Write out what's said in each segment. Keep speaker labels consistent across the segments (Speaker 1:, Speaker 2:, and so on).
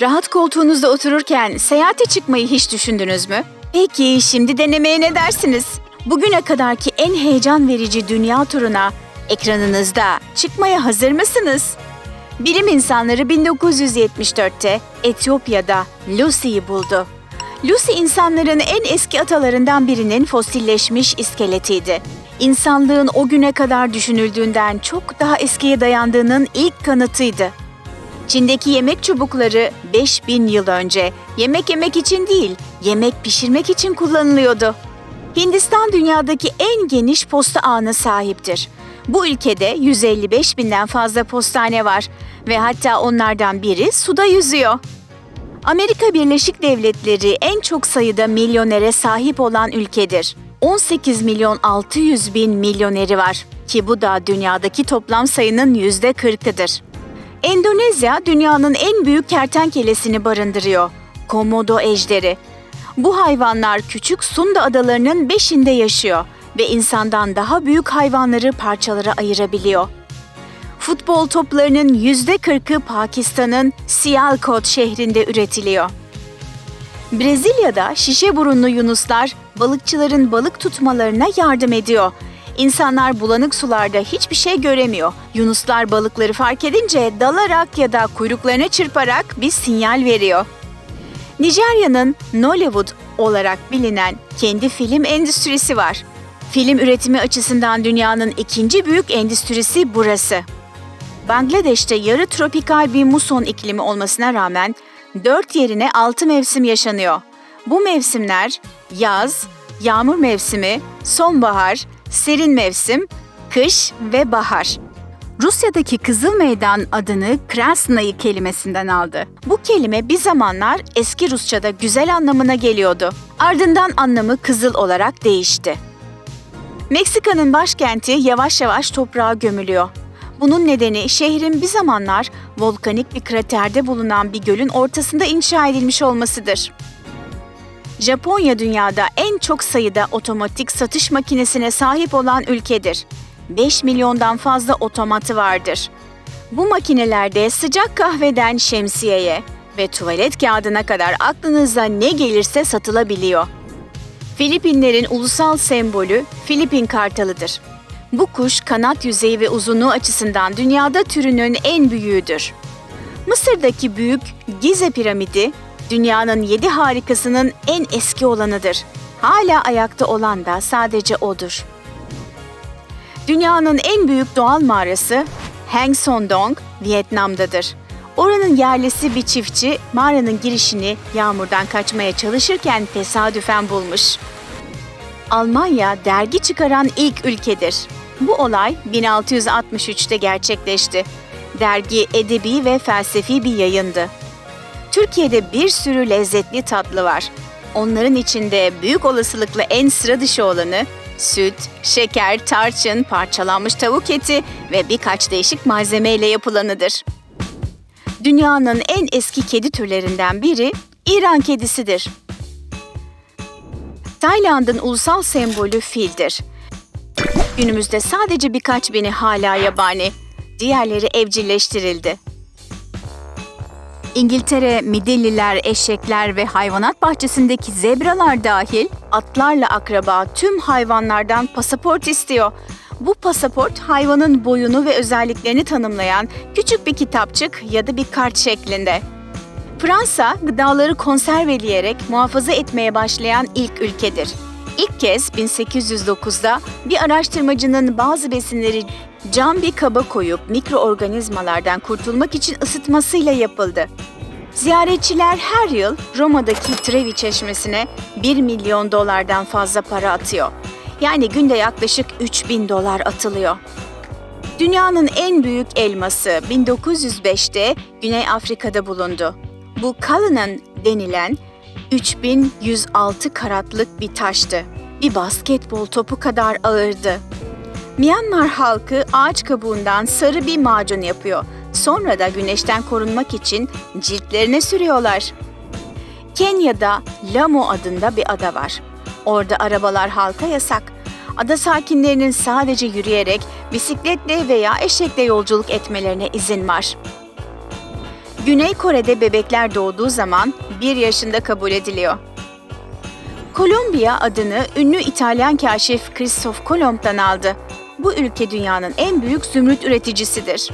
Speaker 1: Rahat koltuğunuzda otururken seyahate çıkmayı hiç düşündünüz mü? Peki şimdi denemeye ne dersiniz? Bugüne kadarki en heyecan verici dünya turuna ekranınızda çıkmaya hazır mısınız? Bilim insanları 1974'te Etiyopya'da Lucy'yi buldu. Lucy insanların en eski atalarından birinin fosilleşmiş iskeletiydi. İnsanlığın o güne kadar düşünüldüğünden çok daha eskiye dayandığının ilk kanıtıydı. Çin'deki yemek çubukları 5000 yıl önce yemek yemek için değil, yemek pişirmek için kullanılıyordu. Hindistan dünyadaki en geniş posta ağına sahiptir. Bu ülkede 155 binden fazla postane var ve hatta onlardan biri suda yüzüyor. Amerika Birleşik Devletleri en çok sayıda milyonere sahip olan ülkedir. 18 milyon 600 bin milyoneri var ki bu da dünyadaki toplam sayının yüzde 40'ıdır. Endonezya dünyanın en büyük kertenkelesini barındırıyor. Komodo ejderi. Bu hayvanlar küçük Sunda adalarının beşinde yaşıyor ve insandan daha büyük hayvanları parçalara ayırabiliyor. Futbol toplarının yüzde 40'ı Pakistan'ın Sialkot şehrinde üretiliyor. Brezilya'da şişe burunlu yunuslar balıkçıların balık tutmalarına yardım ediyor. İnsanlar bulanık sularda hiçbir şey göremiyor. Yunuslar balıkları fark edince dalarak ya da kuyruklarına çırparak bir sinyal veriyor. Nijerya'nın Nollywood olarak bilinen kendi film endüstrisi var. Film üretimi açısından dünyanın ikinci büyük endüstrisi burası. Bangladeş'te yarı tropikal bir muson iklimi olmasına rağmen dört yerine altı mevsim yaşanıyor. Bu mevsimler yaz, yağmur mevsimi, sonbahar, serin mevsim, kış ve bahar. Rusya'daki Kızıl Meydan adını Krasnaya kelimesinden aldı. Bu kelime bir zamanlar eski Rusça'da güzel anlamına geliyordu. Ardından anlamı kızıl olarak değişti. Meksika'nın başkenti yavaş yavaş toprağa gömülüyor. Bunun nedeni şehrin bir zamanlar volkanik bir kraterde bulunan bir gölün ortasında inşa edilmiş olmasıdır. Japonya dünyada en çok sayıda otomatik satış makinesine sahip olan ülkedir. 5 milyondan fazla otomatı vardır. Bu makinelerde sıcak kahveden şemsiyeye ve tuvalet kağıdına kadar aklınıza ne gelirse satılabiliyor. Filipinlerin ulusal sembolü Filipin kartalıdır. Bu kuş kanat yüzeyi ve uzunluğu açısından dünyada türünün en büyüğüdür. Mısır'daki büyük Gize piramidi dünyanın yedi harikasının en eski olanıdır. Hala ayakta olan da sadece odur. Dünyanın en büyük doğal mağarası Hang Son Dong, Vietnam'dadır. Oranın yerlisi bir çiftçi mağaranın girişini yağmurdan kaçmaya çalışırken tesadüfen bulmuş. Almanya dergi çıkaran ilk ülkedir. Bu olay 1663'te gerçekleşti. Dergi edebi ve felsefi bir yayındı. Türkiye'de bir sürü lezzetli tatlı var. Onların içinde büyük olasılıkla en sıra dışı olanı süt, şeker, tarçın, parçalanmış tavuk eti ve birkaç değişik malzemeyle yapılanıdır. Dünyanın en eski kedi türlerinden biri İran kedisidir. Tayland'ın ulusal sembolü fildir. Günümüzde sadece birkaç bini hala yabani, diğerleri evcilleştirildi. İngiltere, midilliler, eşekler ve hayvanat bahçesindeki zebralar dahil atlarla akraba tüm hayvanlardan pasaport istiyor. Bu pasaport hayvanın boyunu ve özelliklerini tanımlayan küçük bir kitapçık ya da bir kart şeklinde. Fransa, gıdaları konserveleyerek muhafaza etmeye başlayan ilk ülkedir. İlk kez 1809'da bir araştırmacının bazı besinleri cam bir kaba koyup mikroorganizmalardan kurtulmak için ısıtmasıyla yapıldı. Ziyaretçiler her yıl Roma'daki Trevi Çeşmesi'ne 1 milyon dolardan fazla para atıyor. Yani günde yaklaşık 3000 dolar atılıyor. Dünyanın en büyük elması 1905'te Güney Afrika'da bulundu. Bu Cullinan denilen 3106 karatlık bir taştı. Bir basketbol topu kadar ağırdı. Myanmar halkı ağaç kabuğundan sarı bir macun yapıyor. Sonra da güneşten korunmak için ciltlerine sürüyorlar. Kenya'da Lamu adında bir ada var. Orada arabalar halka yasak. ada sakinlerinin sadece yürüyerek, bisikletle veya eşekle yolculuk etmelerine izin var. Güney Kore'de bebekler doğduğu zaman bir yaşında kabul ediliyor. Kolombiya adını ünlü İtalyan kaşif Kristof Kolomb'dan aldı. Bu ülke dünyanın en büyük zümrüt üreticisidir.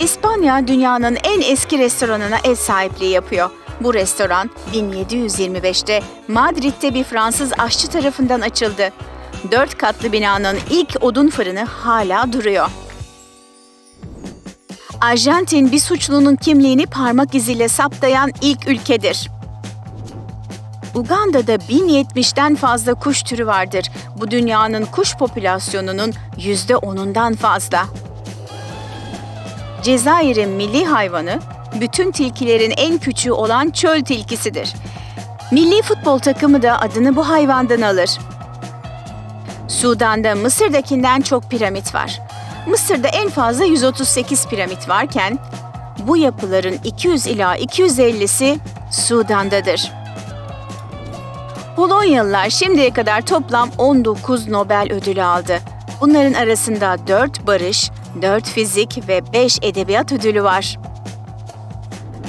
Speaker 1: İspanya dünyanın en eski restoranına ev sahipliği yapıyor. Bu restoran 1725'te Madrid'de bir Fransız aşçı tarafından açıldı. Dört katlı binanın ilk odun fırını hala duruyor. Arjantin bir suçlunun kimliğini parmak iziyle saptayan ilk ülkedir. Uganda'da 1070'den fazla kuş türü vardır. Bu dünyanın kuş popülasyonunun %10'undan fazla. Cezayir'in milli hayvanı, bütün tilkilerin en küçüğü olan çöl tilkisidir. Milli futbol takımı da adını bu hayvandan alır. Sudan'da Mısır'dakinden çok piramit var. Mısır'da en fazla 138 piramit varken, bu yapıların 200 ila 250'si Sudan'dadır. Polonyalılar şimdiye kadar toplam 19 Nobel ödülü aldı. Bunların arasında 4 barış, 4 fizik ve 5 edebiyat ödülü var.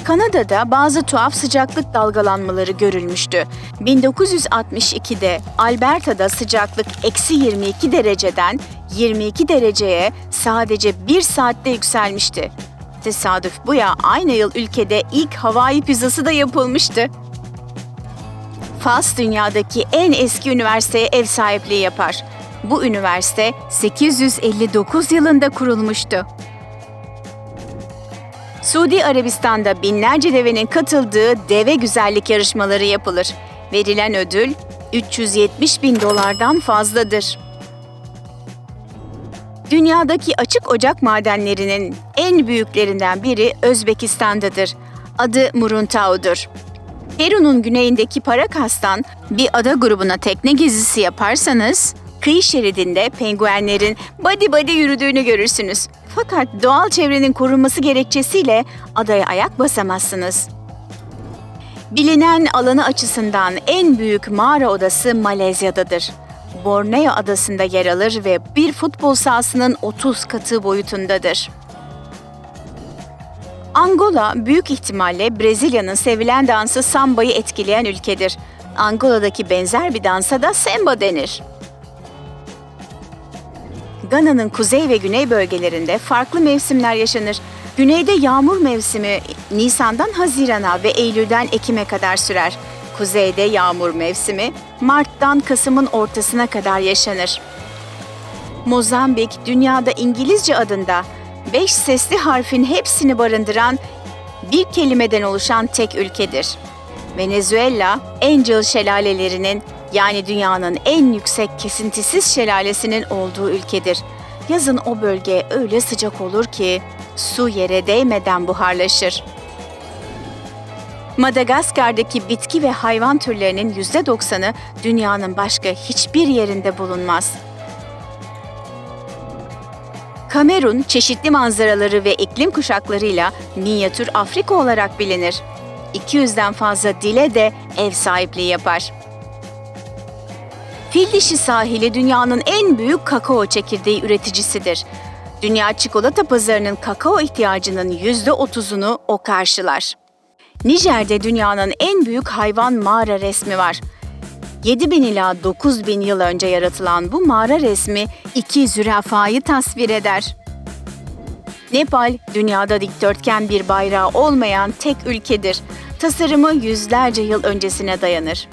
Speaker 1: Kanada'da bazı tuhaf sıcaklık dalgalanmaları görülmüştü. 1962'de Alberta'da sıcaklık eksi 22 dereceden 22 dereceye sadece bir saatte yükselmişti. Tesadüf bu ya aynı yıl ülkede ilk havai pizzası da yapılmıştı. Fas dünyadaki en eski üniversiteye ev sahipliği yapar. Bu üniversite 859 yılında kurulmuştu. Suudi Arabistan'da binlerce devenin katıldığı deve güzellik yarışmaları yapılır. Verilen ödül 370 bin dolardan fazladır. Dünyadaki açık ocak madenlerinin en büyüklerinden biri Özbekistan'dadır. Adı Muruntau'dur. Peru'nun güneyindeki Parakas'tan bir ada grubuna tekne gezisi yaparsanız, kıyı şeridinde penguenlerin body body yürüdüğünü görürsünüz. Fakat doğal çevrenin korunması gerekçesiyle adaya ayak basamazsınız. Bilinen alanı açısından en büyük mağara odası Malezya'dadır. Borneo adasında yer alır ve bir futbol sahasının 30 katı boyutundadır. Angola büyük ihtimalle Brezilya'nın sevilen dansı sambayı etkileyen ülkedir. Angola'daki benzer bir dansa da samba denir. Gana'nın kuzey ve güney bölgelerinde farklı mevsimler yaşanır. Güneyde yağmur mevsimi Nisan'dan Haziran'a ve Eylül'den Ekim'e kadar sürer. Kuzeyde yağmur mevsimi Mart'tan Kasım'ın ortasına kadar yaşanır. Mozambik, dünyada İngilizce adında beş sesli harfin hepsini barındıran bir kelimeden oluşan tek ülkedir. Venezuela, Angel şelalelerinin yani dünyanın en yüksek kesintisiz şelalesinin olduğu ülkedir. Yazın o bölge öyle sıcak olur ki su yere değmeden buharlaşır. Madagaskar'daki bitki ve hayvan türlerinin %90'ı dünyanın başka hiçbir yerinde bulunmaz. Kamerun çeşitli manzaraları ve iklim kuşaklarıyla minyatür Afrika olarak bilinir. 200'den fazla dile de ev sahipliği yapar. Fil dişi sahili dünyanın en büyük kakao çekirdeği üreticisidir. Dünya çikolata pazarının kakao ihtiyacının %30'unu o karşılar. Nijer'de dünyanın en büyük hayvan mağara resmi var. 7000 ila 9000 yıl önce yaratılan bu mağara resmi iki zürafayı tasvir eder. Nepal, dünyada dikdörtgen bir bayrağı olmayan tek ülkedir. Tasarımı yüzlerce yıl öncesine dayanır.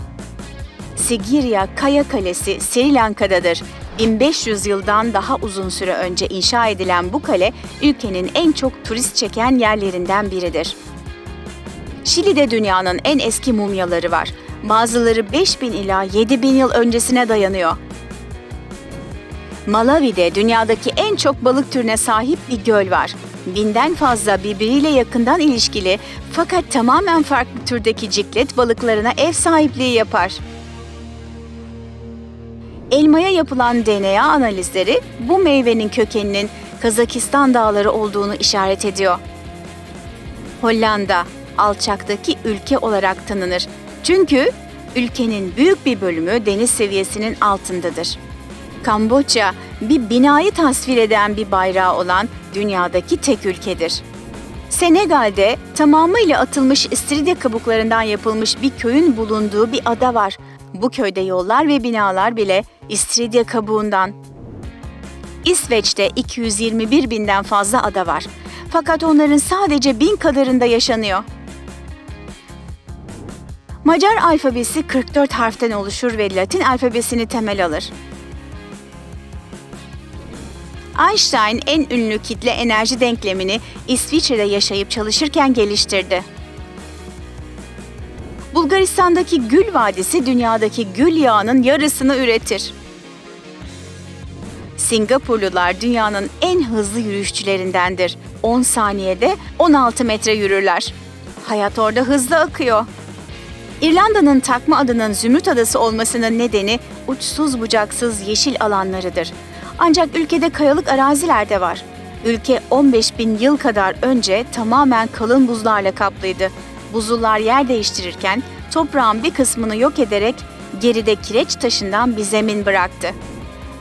Speaker 1: Sigiriya Kaya Kalesi Sri Lanka'dadır. 1500 yıldan daha uzun süre önce inşa edilen bu kale ülkenin en çok turist çeken yerlerinden biridir. Şili'de dünyanın en eski mumyaları var. Bazıları 5000 ila 7000 yıl öncesine dayanıyor. Malawi'de dünyadaki en çok balık türüne sahip bir göl var. Binden fazla birbiriyle yakından ilişkili fakat tamamen farklı türdeki ciklet balıklarına ev sahipliği yapar. Elmaya yapılan DNA analizleri bu meyvenin kökeninin Kazakistan dağları olduğunu işaret ediyor. Hollanda alçaktaki ülke olarak tanınır. Çünkü ülkenin büyük bir bölümü deniz seviyesinin altındadır. Kamboçya, bir binayı tasvir eden bir bayrağı olan dünyadaki tek ülkedir. Senegal'de tamamıyla atılmış istiridye kabuklarından yapılmış bir köyün bulunduğu bir ada var. Bu köyde yollar ve binalar bile istiridye kabuğundan. İsveç'te 221 binden fazla ada var. Fakat onların sadece bin kadarında yaşanıyor. Macar alfabesi 44 harften oluşur ve Latin alfabesini temel alır. Einstein en ünlü kitle enerji denklemini İsviçre'de yaşayıp çalışırken geliştirdi. Bulgaristan'daki Gül Vadisi dünyadaki gül yağının yarısını üretir. Singapurlular dünyanın en hızlı yürüyüşçülerindendir. 10 saniyede 16 metre yürürler. Hayat orada hızlı akıyor. İrlanda'nın takma adının Zümrüt Adası olmasının nedeni uçsuz bucaksız yeşil alanlarıdır. Ancak ülkede kayalık araziler de var. Ülke 15 bin yıl kadar önce tamamen kalın buzlarla kaplıydı. Buzullar yer değiştirirken toprağın bir kısmını yok ederek geride kireç taşından bir zemin bıraktı.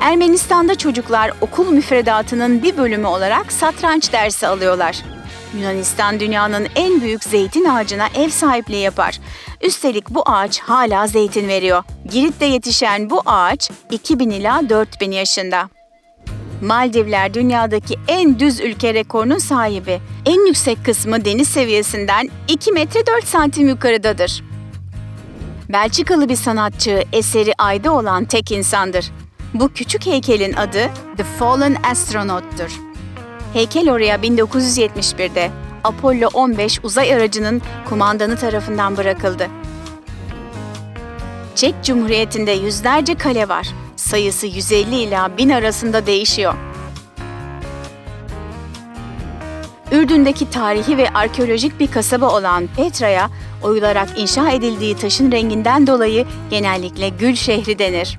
Speaker 1: Ermenistan'da çocuklar okul müfredatının bir bölümü olarak satranç dersi alıyorlar. Yunanistan dünyanın en büyük zeytin ağacına ev sahipliği yapar. Üstelik bu ağaç hala zeytin veriyor. Girit'te yetişen bu ağaç 2000 ila 4000 yaşında. Maldivler dünyadaki en düz ülke rekorunun sahibi. En yüksek kısmı deniz seviyesinden 2 metre 4 santim yukarıdadır. Belçikalı bir sanatçı eseri ayda olan tek insandır. Bu küçük heykelin adı The Fallen Astronaut'tur. Heykel oraya 1971'de Apollo 15 uzay aracının kumandanı tarafından bırakıldı. Çek Cumhuriyeti'nde yüzlerce kale var. Sayısı 150 ila 1000 arasında değişiyor. Ürdün'deki tarihi ve arkeolojik bir kasaba olan Petra'ya oyularak inşa edildiği taşın renginden dolayı genellikle Gül şehri denir.